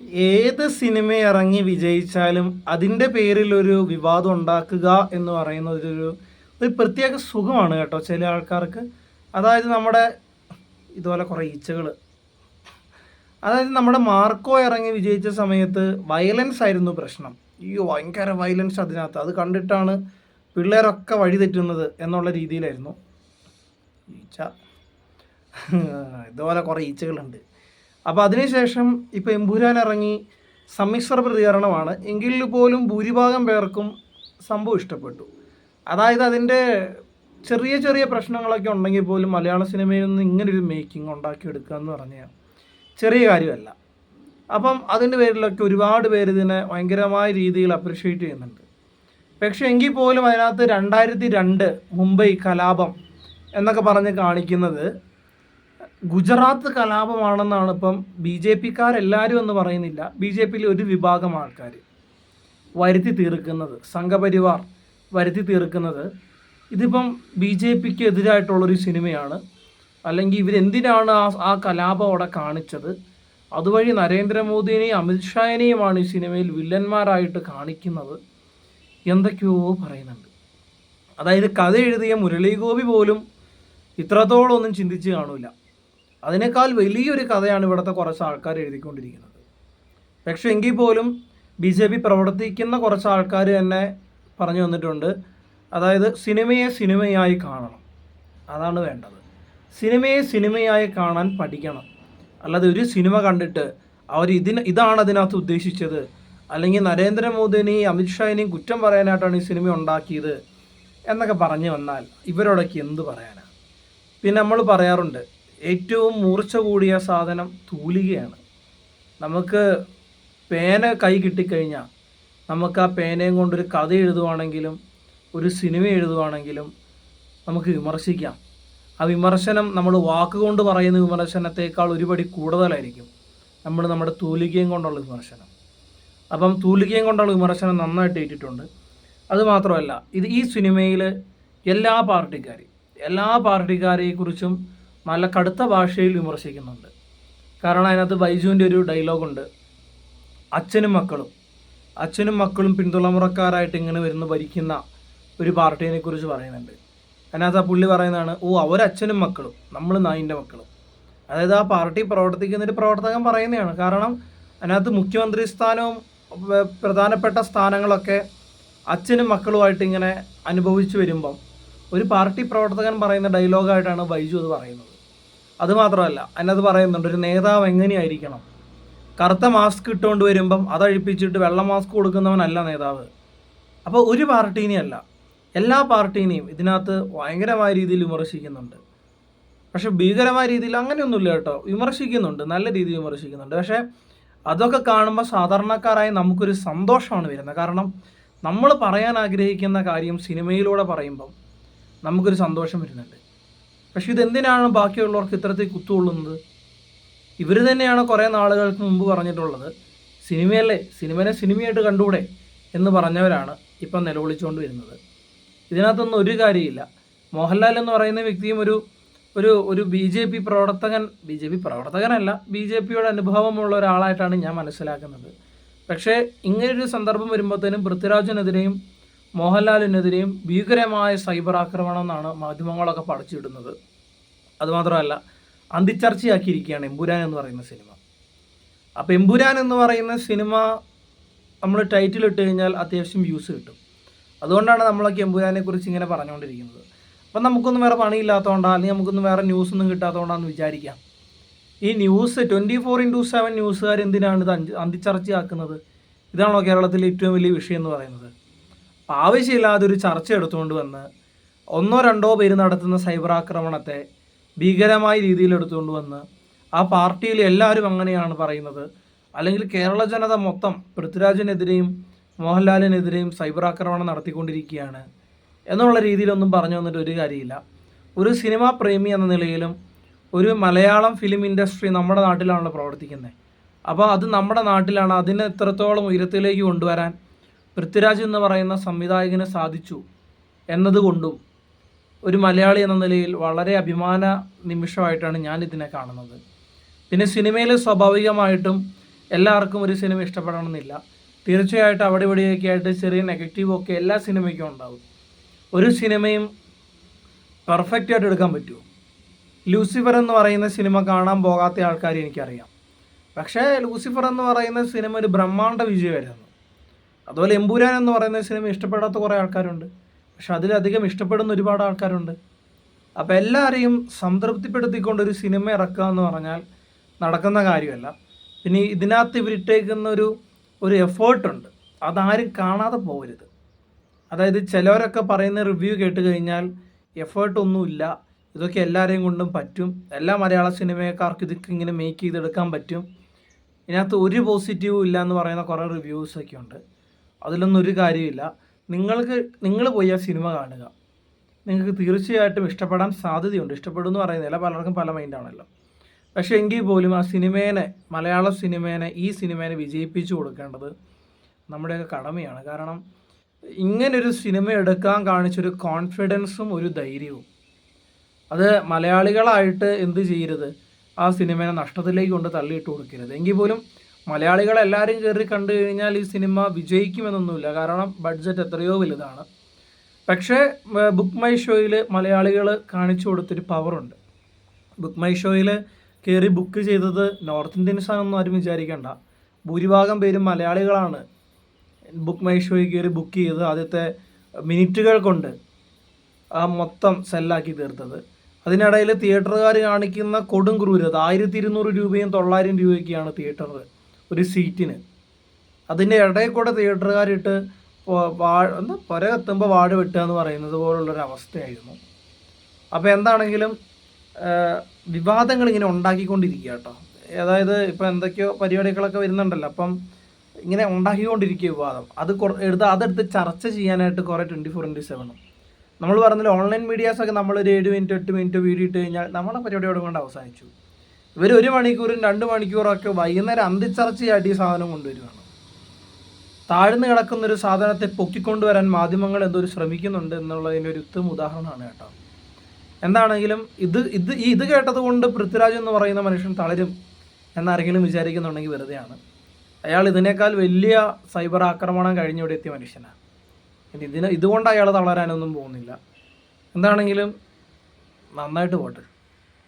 ഏത് സിനിമ ഇറങ്ങി വിജയിച്ചാലും അതിന്റെ പേരിൽ ഒരു വിവാദം ഉണ്ടാക്കുക എന്ന് പറയുന്നത് ഒരു ഒരു പ്രത്യേക സുഖമാണ് കേട്ടോ ചില ആൾക്കാർക്ക്. അതായത് നമ്മുടെ ഇതുപോലെ കുറേ ഈച്ചകൾ അതായത് നമ്മുടെ മാർക്കോ ഇറങ്ങി വിജയിച്ച സമയത്ത് വയലൻസ് ആയിരുന്നു പ്രശ്നം. അയ്യോ ഭയങ്കര വയലൻസ് അതിനകത്ത്. അത് കണ്ടിട്ടാണ് പിള്ളേരൊക്കെ വഴി തെറ്റുന്നത് എന്നുള്ള രീതിയിലായിരുന്നു. ഈച്ച. ഇതുപോലെ കുറേ ഈച്ചകളുണ്ട്. അപ്പോൾ അതിനുശേഷം ഇപ്പോൾ എമ്പുരാൻ ഇറങ്ങി സമ്മിശ്ര പ്രതികരണമാണ്. എങ്കിൽ പോലും ഭൂരിഭാഗം പേർക്കും സംഭവം ഇഷ്ടപ്പെട്ടു. അതായത് അതിന്റെ ചെറിയ ചെറിയ പ്രശ്നങ്ങളൊക്കെ ഉണ്ടെങ്കിൽ പോലും മലയാള സിനിമയിൽ നിന്ന് ഇങ്ങനൊരു മേക്കിംഗ് ഉണ്ടാക്കിയെടുക്കുക എന്ന് പറഞ്ഞാൽ ചെറിയ കാര്യമല്ല. അപ്പം അതിന്റെ പേരിലൊക്കെ ഒരുപാട് പേര് ഇതിനെ ഭയങ്കരമായ രീതിയിൽ അപ്രിഷ്യേറ്റ് ചെയ്യുന്നുണ്ട്. പക്ഷേ എങ്കിൽ പോലും അതിനകത്ത് രണ്ടായിരത്തി രണ്ട് മുംബൈ കലാപം എന്നൊക്കെ പറഞ്ഞ് കാണിക്കുന്നത് ഗുജറാത്ത് കലാപമാണെന്നാണ് ഇപ്പം ബി ജെ പിക്കാരെല്ലാവരും എന്ന് പറയുന്നില്ല. ബി ജെ പിയിൽ ഒരു വിഭാഗം ആൾക്കാർ വരുത്തി തീർക്കുന്നത് സംഘപരിവാർ വരുത്തി തീർക്കുന്നത് ഇതിപ്പം ബി ജെ പിക്ക് എതിരായിട്ടുള്ളൊരു സിനിമയാണ്. അല്ലെങ്കിൽ ഇവരെന്തിനാണ് ആ ആ കലാപം അവിടെ കാണിച്ചത്? അതുവഴി നരേന്ദ്രമോദിനെയും അമിത്ഷായനെയുമാണ് ഈ സിനിമയിൽ വില്ലന്മാരായിട്ട് കാണിക്കുന്നത് എന്തൊക്കെയോ പറയുന്നുണ്ട്. അതായത് കഥ എഴുതിയ മുരളീഗോപി പോലും ഇത്രത്തോളം ഒന്നും ചിന്തിച്ച് കാണൂല. അതിനേക്കാൾ വലിയൊരു കഥയാണ് ഇവിടുത്തെ കുറച്ച് ആൾക്കാർ എഴുതിക്കൊണ്ടിരിക്കുന്നത്. പക്ഷേ എങ്കിൽ പോലും ബി ജെ പി പ്രവർത്തിക്കുന്ന കുറച്ച് ആൾക്കാർ തന്നെ പറഞ്ഞു വന്നിട്ടുണ്ട് അതായത് സിനിമയെ സിനിമയായി കാണണം. അതാണ് വേണ്ടത്. സിനിമയെ സിനിമയായി കാണാൻ പഠിക്കണം. അല്ലാതെ ഒരു സിനിമ കണ്ടിട്ട് അവർ ഇതിന് ഇതാണ് അതിനകത്ത് ഉദ്ദേശിച്ചത്. അല്ലെങ്കിൽ നരേന്ദ്രമോദിനെയും അമിത്ഷാവിനെയും കുറ്റം പറയാനായിട്ടാണ് ഈ സിനിമ ഉണ്ടാക്കിയത് എന്നൊക്കെ പറഞ്ഞു വന്നാൽ ഇവരോടൊക്കെ എന്ത് പറയാനാണ് പിന്നെ നമ്മൾ പറയാറുണ്ട് ഏറ്റവും മൂർച്ച കൂടിയ സാധനം തൂലികയാണ്. നമുക്ക് പേന കൈ കിട്ടിക്കഴിഞ്ഞാൽ നമുക്ക് ആ പേനയും കൊണ്ടൊരു കഥ എഴുതുവാണെങ്കിലും ഒരു സിനിമ എഴുതുവാണെങ്കിലും നമുക്ക് വിമർശിക്കാം. ആ വിമർശനം നമ്മൾ വാക്കുകൊണ്ട് പറയുന്ന വിമർശനത്തേക്കാൾ ഒരുപടി കൂടുതലായിരിക്കും. നമ്മൾ നമ്മുടെ തൂലികയും കൊണ്ടുള്ള വിമർശനം. അപ്പം തൂലികയും കൊണ്ടുള്ള വിമർശനം നന്നായിട്ട് ഏറ്റിട്ടുണ്ട്. അതുമാത്രമല്ല ഇത് ഈ സിനിമയിൽ എല്ലാ പാർട്ടിക്കാരെയും എല്ലാ പാർട്ടിക്കാരെക്കുറിച്ചും നല്ല കടുത്ത ഭാഷയിൽ വിമർശിക്കുന്നുണ്ട്. കാരണം അതിനകത്ത് ബൈജുവിന്റെ ഒരു ഡയലോഗുണ്ട്. അച്ഛനും മക്കളും. അച്ഛനും മക്കളും പിന്തുണമുറക്കാരായിട്ട് ഇങ്ങനെ വരുന്ന ഭരിക്കുന്ന ഒരു പാർട്ടിയെ കുറിച്ച് പറയുന്നുണ്ട്. അതിനകത്ത് ആ പുള്ളി പറയുന്നതാണ് ഓ അവരച്ഛനും മക്കളും നമ്മൾ നായിന്റെ മക്കളും. അതായത് ആ പാർട്ടി പ്രവർത്തിക്കുന്ന ഒരു പ്രവർത്തകൻ പറയുന്നതാണ്. കാരണം അതിനകത്ത് മുഖ്യമന്ത്രി സ്ഥാനവും പ്രധാനപ്പെട്ട സ്ഥാനങ്ങളൊക്കെ അച്ഛനും മക്കളുമായിട്ട് ഇങ്ങനെ അനുഭവിച്ചു വരുമ്പം ഒരു പാർട്ടി പ്രവർത്തകൻ പറയുന്ന ഡയലോഗായിട്ടാണ് ബൈജു അത് പറയുന്നത്. അതുമാത്രമല്ല അതിനകത്ത് പറയുന്നുണ്ട് ഒരു നേതാവ് എങ്ങനെയായിരിക്കണം? കറുത്ത മാസ്ക് ഇട്ടുകൊണ്ട് വരുമ്പം അതഴിപ്പിച്ചിട്ട് വെള്ള മാസ്ക് കൊടുക്കുന്നവനല്ല നേതാവ്. അപ്പോൾ ഒരു പാർട്ടീനെയും അല്ല എല്ലാ പാർട്ടീനെയും ഇതിനകത്ത് ഭയങ്കരമായ രീതിയിൽ വിമർശിക്കുന്നുണ്ട്. പക്ഷെ ഭീകരമായ രീതിയിൽ അങ്ങനെയൊന്നുമില്ല കേട്ടോ. വിമർശിക്കുന്നുണ്ട് നല്ല രീതിയിൽ വിമർശിക്കുന്നുണ്ട്. പക്ഷേ അതൊക്കെ കാണുമ്പോൾ സാധാരണക്കാരായി നമുക്കൊരു സന്തോഷമാണ് വരുന്നത്. കാരണം നമ്മൾ പറയാൻ ആഗ്രഹിക്കുന്ന കാര്യം സിനിമയിലൂടെ പറയുമ്പം നമുക്കൊരു സന്തോഷം വരുന്നുണ്ട്. പക്ഷെ ഇതെന്തിനാണ് ബാക്കിയുള്ളവർക്ക് ഇത്തരത്തിൽ കുത്തുകൊള്ളുന്നത്? ഇവർ തന്നെയാണ് കുറേ നാളുകൾക്ക് മുമ്പ് പറഞ്ഞിട്ടുള്ളത്. സിനിമയല്ലേ? സിനിമനെ സിനിമയായിട്ട് കണ്ടുകൂടെ എന്ന് പറഞ്ഞവരാണ് ഇപ്പം നിലവിളിച്ചുകൊണ്ട് വരുന്നത് ഇതിനകത്തൊന്നും ഒരു കാര്യമില്ല. മോഹൻലാൽ എന്ന് പറയുന്ന വ്യക്തിയും ഒരു ഒരു ഒരു ബി ജെ പി പ്രവർത്തകൻ ബി ജെ പി പ്രവർത്തകനല്ല ബി ജെ പിയുടെ അനുഭവമുള്ള ഒരാളായിട്ടാണ് ഞാൻ മനസ്സിലാക്കുന്നത്. പക്ഷേ ഇങ്ങനൊരു സന്ദർഭം വരുമ്പോഴത്തേനും പൃഥ്വിരാജിനെതിരെയും മോഹൻലാലിനെതിരെയും ഭീകരമായ സൈബർ ആക്രമണം എന്നാണ് മാധ്യമങ്ങളൊക്കെ പടച്ചിടുന്നത്. അതുമാത്രമല്ല അന്തിച്ചർച്ചയാക്കിയിരിക്കുകയാണ് എമ്പുരാൻ എന്ന് പറയുന്ന സിനിമ. അപ്പോൾ എമ്പുരാൻ എന്ന് പറയുന്ന സിനിമ നമ്മൾ ടൈറ്റിൽ ഇട്ട് കഴിഞ്ഞാൽ അത്യാവശ്യം വ്യൂസ് കിട്ടും. അതുകൊണ്ടാണ് നമ്മളൊക്കെ എമ്പുരാനെ കുറിച്ച് ഇങ്ങനെ പറഞ്ഞുകൊണ്ടിരിക്കുന്നത്. അപ്പം നമുക്കൊന്നും വേറെ പണിയില്ലാത്തതുകൊണ്ടാണ് അല്ലെങ്കിൽ നമുക്കൊന്നും വേറെ ന്യൂസ് ഒന്നും കിട്ടാത്തതുകൊണ്ടാന്ന് വിചാരിക്കാം. ഈ news twenty four into seven ന്യൂസുകാർ എന്തിനാണ് ഇത് അന്തി അന്തിച്ചർച്ചയാക്കുന്നത്? ഇതാണോ കേരളത്തിലെ ഏറ്റവും വലിയ വിഷയം എന്ന് പറയുന്നത്? അപ്പം ആവശ്യമില്ലാതെ ഒരു ചർച്ച എടുത്തുകൊണ്ട് വന്ന് ഒന്നോ രണ്ടോ പേര് നടത്തുന്ന സൈബർ ആക്രമണത്തെ ഭീകരമായ രീതിയിൽ എടുത്തുകൊണ്ട് വന്ന് ആ പാർട്ടിയിൽ എല്ലാവരും അങ്ങനെയാണ് പറയുന്നത്. അല്ലെങ്കിൽ കേരള ജനത മൊത്തം പൃഥ്വിരാജിനെതിരെയും മോഹൻലാലിനെതിരെയും സൈബർ ആക്രമണം നടത്തിക്കൊണ്ടിരിക്കുകയാണ് എന്നുള്ള രീതിയിലൊന്നും പറഞ്ഞു വന്നിട്ട് ഒരു കാര്യമില്ല. ഒരു സിനിമാ പ്രേമി എന്ന നിലയിലും ഒരു മലയാളം ഫിലിം ഇൻഡസ്ട്രി നമ്മുടെ നാട്ടിലാണല്ലോ പ്രവർത്തിക്കുന്നത്. അപ്പോൾ അത് നമ്മുടെ നാട്ടിലാണ് അതിനെ എത്രത്തോളം ഉയരത്തിലേക്ക് കൊണ്ടുവരാൻ പൃഥ്വിരാജ് എന്ന് പറയുന്ന സംവിധായകന് സാധിച്ചു എന്നതുകൊണ്ടും ഒരു മലയാളി എന്ന നിലയിൽ വളരെ അഭിമാന നിമിഷമായിട്ടാണ് ഞാൻ ഇതിനെ കാണുന്നത്. പിന്നെ സിനിമയിൽ സ്വാഭാവികമായിട്ടും എല്ലാവർക്കും ഒരു സിനിമ ഇഷ്ടപ്പെടണമെന്നില്ല. തീർച്ചയായിട്ടും അവിടെ ഇവിടെയൊക്കെ ആയിട്ട് ചെറിയ നെഗറ്റീവ് ഒക്കെ എല്ലാ സിനിമയ്ക്കും ഉണ്ടാവും. ഒരു സിനിമയും പെർഫെക്റ്റ് ആയിട്ട് എടുക്കാൻ പറ്റുമോ? ലൂസിഫർ എന്ന് പറയുന്ന സിനിമ കാണാൻ പോകാത്ത ആൾക്കാർ എനിക്കറിയാം. പക്ഷേ ലൂസിഫർ എന്ന് പറയുന്ന സിനിമ ഒരു ബ്രഹ്മാണ്ഡ വിജയമായിരുന്നു. അതുപോലെ എമ്പൂരാൻ എന്ന് പറയുന്ന സിനിമ ഇഷ്ടപ്പെടാത്ത കുറേ ആൾക്കാരുണ്ട്. പക്ഷെ അതിലധികം ഇഷ്ടപ്പെടുന്ന ഒരുപാട് ആൾക്കാരുണ്ട്. അപ്പോൾ എല്ലാവരെയും സംതൃപ്തിപ്പെടുത്തിക്കൊണ്ട് ഒരു സിനിമ ഇറക്കുക എന്ന് പറഞ്ഞാൽ നടക്കുന്ന കാര്യമല്ല. പിന്നെ ഇതിനകത്ത് ഇവരിട്ടേക്കുന്ന ഒരു ഒരു എഫേർട്ടുണ്ട്. അതാരും കാണാതെ പോകരുത്. അതായത് ചിലവരൊക്കെ പറയുന്ന റിവ്യൂ കേട്ട് കഴിഞ്ഞാൽ എഫേർട്ടൊന്നുമില്ല ഇതൊക്കെ എല്ലാവരെയും കൊണ്ടും പറ്റും. എല്ലാ മലയാള സിനിമക്കാർക്ക് ഇതൊക്കെ ഇങ്ങനെ മേക്ക് ചെയ്തെടുക്കാൻ പറ്റും. ഇതിനകത്ത് ഒരു പോസിറ്റീവും ഇല്ല എന്ന് പറയുന്ന കുറേ റിവ്യൂസൊക്കെ ഉണ്ട്. അതിലൊന്നും ഒരു കാര്യമില്ല നിങ്ങൾക്ക് നിങ്ങൾ പോയി ആ സിനിമ കാണുക. നിങ്ങൾക്ക് തീർച്ചയായിട്ടും ഇഷ്ടപ്പെടാൻ സാധ്യതയുണ്ട്. ഇഷ്ടപ്പെടും എന്ന് പറയുന്നില്ല പലർക്കും പല മൈൻഡാണല്ലോ പക്ഷേ എങ്കിൽ പോലും ആ സിനിമേനെ മലയാള സിനിമേനെ ഈ സിനിമേനെ വിജയിപ്പിച്ചു കൊടുക്കേണ്ടത് നമ്മുടെയൊക്കെ കടമയാണ്. കാരണം ഇങ്ങനൊരു സിനിമ എടുക്കാൻ കാണിച്ചൊരു കോൺഫിഡൻസും ഒരു ധൈര്യവും. അത് മലയാളികളായിട്ട് എന്ത് ചെയ്യരുത്? ആ സിനിമയെ നഷ്ടത്തിലേക്ക് കൊണ്ട് തള്ളിയിട്ട് കൊടുക്കരുത്. എങ്കിൽ പോലും മലയാളികളെല്ലാവരും കയറി കണ്ടു കഴിഞ്ഞാൽ ഈ സിനിമ വിജയിക്കുമെന്നൊന്നുമില്ല. കാരണം ബഡ്ജറ്റ് എത്രയോ വലുതാണ്. പക്ഷേ ബുക്ക് മൈ ഷോയിൽ മലയാളികൾ കാണിച്ചു കൊടുത്തൊരു പവറുണ്ട്. ബുക്ക് മൈ ഷോയിൽ കയറി ബുക്ക് ചെയ്തത് നോർത്ത് ഇന്ത്യൻസ് ആണെന്നും ആരും വിചാരിക്കേണ്ട. ഭൂരിഭാഗം പേരും മലയാളികളാണ് ബുക്ക് മൈ ഷോയിൽ കയറി ബുക്ക് ചെയ്ത് ആദ്യത്തെ മിനിറ്റുകൾ കൊണ്ട് ആ മൊത്തം സെല്ലാക്കി തീർത്തത്. അതിനിടയിൽ തിയേറ്ററുകാർ കാണിക്കുന്ന കൊടും ക്രൂരത. ആയിരത്തി ഇരുന്നൂറ് രൂപയും തൊള്ളായിരം രൂപയൊക്കെയാണ് തിയേറ്റർ ഒരു സീറ്റിന്. അതിന്റെ ഇടയിൽ കൂടെ തിയേറ്ററുകാരിട്ട് വാ എന്താ പുര കത്തുമ്പോൾ വാട് വെട്ടുക എന്ന് പറയുന്നത് പോലുള്ളൊരു അവസ്ഥയായിരുന്നു. അപ്പോൾ എന്താണെങ്കിലും വിവാദങ്ങൾ ഇങ്ങനെ ഉണ്ടാക്കിക്കൊണ്ടിരിക്കുക കേട്ടോ. അതായത് ഇപ്പോൾ എന്തൊക്കെയോ പരിപാടികളൊക്കെ വരുന്നുണ്ടല്ലോ. അപ്പം ഇങ്ങനെ ഉണ്ടാക്കിക്കൊണ്ടിരിക്കുക വിവാദം. അത് എടുത്ത് അതെടുത്ത് ചർച്ച ചെയ്യാനായിട്ട് കുറേ ട്വന്റി ഫോർ ഇന്റു സെവനും. നമ്മൾ പറഞ്ഞില്ല ഓൺലൈൻ മീഡിയാസൊക്കെ നമ്മളൊരു ഏഴ് മിനിറ്റ് എട്ട് മിനിറ്റ് വീഡിയോ ഇട്ട് കഴിഞ്ഞാൽ നമ്മളെ പരിപാടിയോട് കൊണ്ട് അവസാനിച്ചു. ഇവർ ഒരു മണിക്കൂറും രണ്ട് മണിക്കൂറൊക്കെ വൈകുന്നേരം അന്തിച്ചർച്ചയായിട്ട് ഈ സാധനം കൊണ്ടുവരികയാണ് താഴ്ന്നു കിടക്കുന്ന ഒരു സാധനത്തെ പൊക്കിക്കൊണ്ടുവരാൻ മാധ്യമങ്ങൾ എന്തോ ഒരു ശ്രമിക്കുന്നുണ്ട് എന്നുള്ളതിന്റെ ഒരു ഉത്തമ ഉദാഹരണമാണ് കേട്ടോ. എന്താണെങ്കിലും ഇത് ഇത് ഇത് കേട്ടത് കൊണ്ട് പൃഥ്വിരാജ് എന്ന് പറയുന്ന മനുഷ്യൻ തളരും എന്നാരെങ്കിലും വിചാരിക്കുന്നുണ്ടെങ്കിൽ വെറുതെയാണ്. അയാൾ ഇതിനേക്കാൾ വലിയ സൈബർ ആക്രമണം കഴിഞ്ഞിവിടെ എത്തിയ മനുഷ്യനാണ് ഇതിന് ഇതുകൊണ്ട് അയാൾ തളരാനൊന്നും പോകുന്നില്ല. എന്താണെങ്കിലും നന്നായിട്ട് പോട്ടെ.